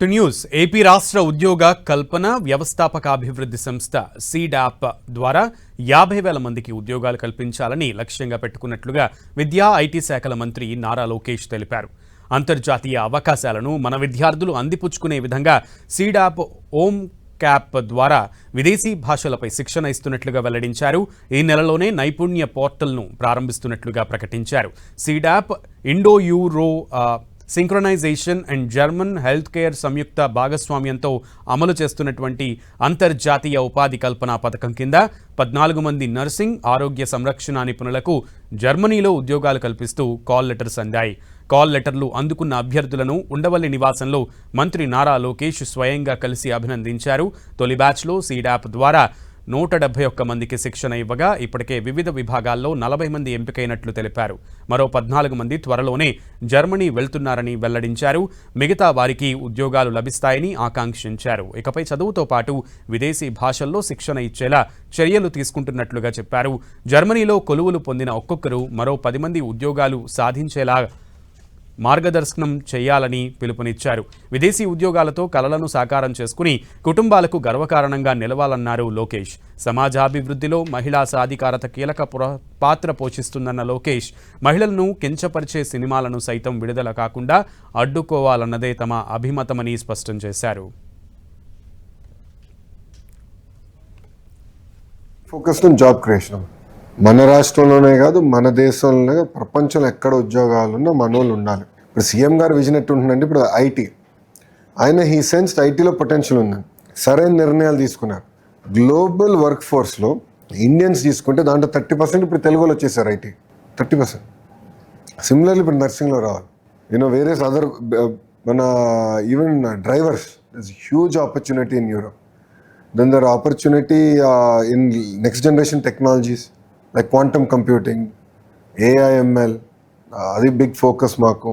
To news AP రాష్ట్ర ఉద్యోగ కల్పన వ్యవస్థాపకాభివృద్ధి సంస్థ సీడాప్ ద్వారా యాభై వేల మందికి ఉద్యోగాలు కల్పించాలని లక్ష్యంగా పెట్టుకున్నట్లుగా విద్యా ఐటీ శాఖల మంత్రి నారా లోకేష్ తెలిపారు. అంతర్జాతీయ అవకాశాలను మన విద్యార్థులు అందిపుచ్చుకునే విధంగా సీడాప్ ఓం క్యాప్ ద్వారా విదేశీ భాషలపై శిక్షణ ఇస్తున్నట్లుగా వెల్లడించారు. ఈ నెలలోనే నైపుణ్య పోర్టల్ను ప్రారంభిస్తున్నట్లుగా ప్రకటించారు. Seedap Indo Euro synchronization and German health care సంయుక్త భాగస్వామ్యంతో అమలు చేస్తున్నటువంటి అంతర్జాతీయ ఉపాధి కల్పన పథకం కింద పద్నాలుగు మంది నర్సింగ్ ఆరోగ్య సంరక్షణ నిపుణులకు జర్మనీలో ఉద్యోగాలు కల్పిస్తూ కాల్ లెటర్స్ అందాయి. కాల్ లెటర్లు అందుకున్న అభ్యర్థులను ఉండవల్లి నివాసంలో మంత్రి నారా లోకేష్ స్వయంగా కలిసి అభినందించారు. తొలి బ్యాచ్లో సీడాప్ ద్వారా నూట డెబ్బై ఒక్క మందికి శిక్షణ ఇవ్వగా ఇప్పటికే వివిధ విభాగాల్లో నలభై మంది ఎంపికైనట్లు తెలిపారు. మరో పద్నాలుగు మంది త్వరలోనే జర్మనీ వెళ్తున్నారని వెల్లడించారు. మిగతా వారికి ఉద్యోగాలు లభిస్తాయని ఆకాంక్షించారు. ఇకపై చదువుతో పాటు విదేశీ భాషల్లో శిక్షణ ఇచ్చేలా చర్యలు తీసుకుంటున్నట్లుగా చెప్పారు. జర్మనీలో కొలువులు పొందిన ఒక్కొక్కరు మరో పది మంది ఉద్యోగాలు సాధించేలా మార్గదర్శనం చేయాలని పిలుపునిచ్చారు. విదేశీ ఉద్యోగాలతో కలలను సాకారం చేసుకుని కుటుంబాలకు గర్వకారణంగా నిలవాలన్నారు లోకేష్. సమాజాభివృద్ధిలో మహిళా సాధికారత కీలక పుర- పాత్ర పోషిస్తుందన్న లోకేష్ మహిళలను కించపరిచే సినిమాలను సైతం విడుదల కాకుండా అడ్డుకోవాలన్నదే తమ అభిమతమని స్పష్టం చేశారు. ఫోకస్డ్ ఆన్ జాబ్ క్రియేషన్ మన రాష్ట్రంలోనే కాదు మన దేశంలోనే కాదు, ప్రపంచంలో ఎక్కడ ఉద్యోగాలు ఉన్నా మన వాళ్ళు ఉండాలి. ఇప్పుడు సీఎం గారు విజన్ ఎట్టుంటుందంటే ఇప్పుడు ఐటీ ఆయన హీ సెన్స్ ఐటీలో పొటెన్షియల్ ఉందని సరైన నిర్ణయాలు తీసుకున్నారు. గ్లోబల్ వర్క్ ఫోర్స్లో ఇండియన్స్ తీసుకుంటే దాంట్లో థర్టీ పర్సెంట్ ఇప్పుడు తెలుగులో వచ్చేసారు ఐటీ థర్టీ పర్సెంట్. సిమిలర్లీ ఇప్పుడు నర్సింగ్లో రావాలి. యూనో వేరియస్ అదర్ మన even drivers is huge opportunity in Europe then there opportunity in next generation technologies like quantum computing AIML అది బిగ్ ఫోకస్ మాకు